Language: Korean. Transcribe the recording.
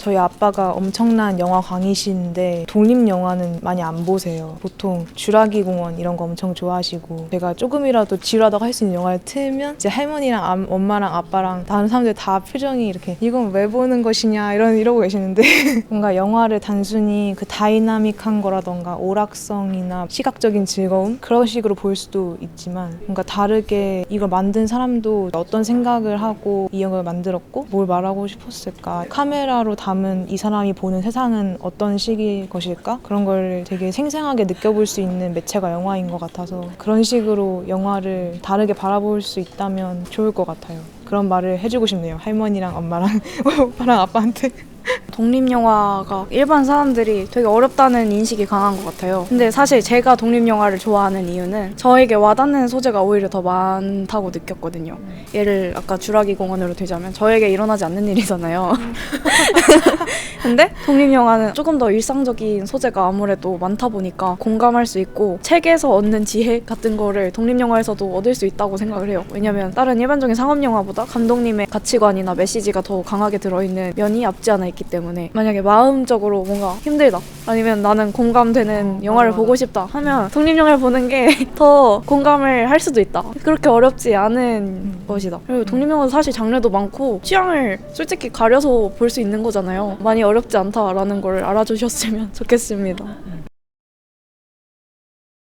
저희 아빠가 엄청난 영화 광이신데 독립 영화는 많이 안 보세요. 보통 주라기 공원 이런 거 엄청 좋아하시고 제가 조금이라도 지루하다고 할 수 있는 영화를 틀면 이제 할머니랑 암- 엄마랑 아빠랑 다른 사람들 다 표정이 이렇게 이건 왜 보는 것이냐 이런 이러고 계시는데 뭔가 영화를 단순히 그 다이나믹한 거라던가 오락성이나 시각적인 즐거움 그런 식으로 볼 수도 있지만 뭔가 다르게 이걸 만든 사람도 어떤 생각을 하고 이 영화를 만들었고 뭘 말하고 싶었을까 카메라로 담은 이 사람이 보는 세상은 어떤 식일 것일까 그런 걸 되게 생생하게 느껴볼 수 있는 매체가 영화인 것 같아서 그런 식으로 영화를 다르게 바라볼 수 있다면 좋을 것 같아요. 그런 말을 해주고 싶네요. 할머니랑 엄마랑 오빠랑 아빠한테. 독립영화가 일반 사람들이 되게 어렵다는 인식이 강한 것 같아요. 근데 사실 제가 독립영화를 좋아하는 이유는 저에게 와닿는 소재가 오히려 더 많다고 느꼈거든요. 예를 아까 주라기 공원으로 들자면 저에게 일어나지 않는 일이잖아요. 근데 독립영화는 조금 더 일상적인 소재가 아무래도 많다 보니까 공감할 수 있고 책에서 얻는 지혜 같은 거를 독립영화에서도 얻을 수 있다고 생각을 해요. 왜냐면 다른 일반적인 상업영화보다 감독님의 가치관이나 메시지가 더 강하게 들어있는 면이 없지 않아 있기 때문에 만약에 마음적으로 뭔가 힘들다 아니면 나는 공감되는 영화를 맞아, 보고. 싶다 하면 독립영화를 보는 게 더 공감을 할 수도 있다. 그렇게 어렵지 않은 것이다. 그리고 독립영화도 사실 장르도 많고 취향을 솔직히 가려서 볼 수 있는 거잖아요. 많이 어렵지 않다라는 걸 알아주셨으면 좋겠습니다.